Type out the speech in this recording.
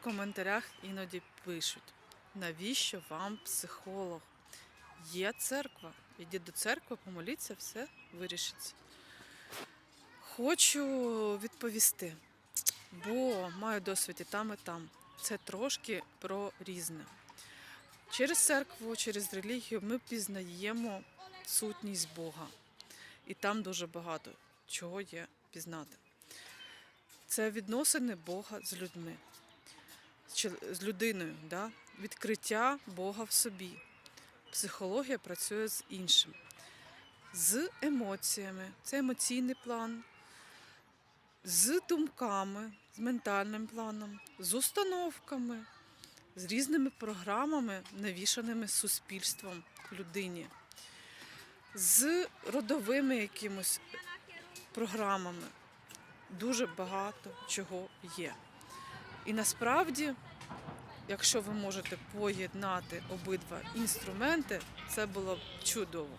в коментарях іноді пишуть, навіщо вам психолог? Є церква. Ідіть до церкви, помоліться, все вирішиться. Хочу відповісти, бо маю досвід і там, і там. Це трошки про різне. Через церкву, через релігію ми пізнаємо сутність Бога. І там дуже багато чого є пізнати. Це відносини Бога з людьми, з людиною, да? відкриття Бога в собі. Психологія працює з іншим, з емоціями, це емоційний план, з думками, з ментальним планом, з установками, з різними програмами, навішаними суспільством людині, з родовими якимось програмами. Дуже багато чого є. І насправді, якщо ви можете поєднати обидва інструменти, це було б чудово.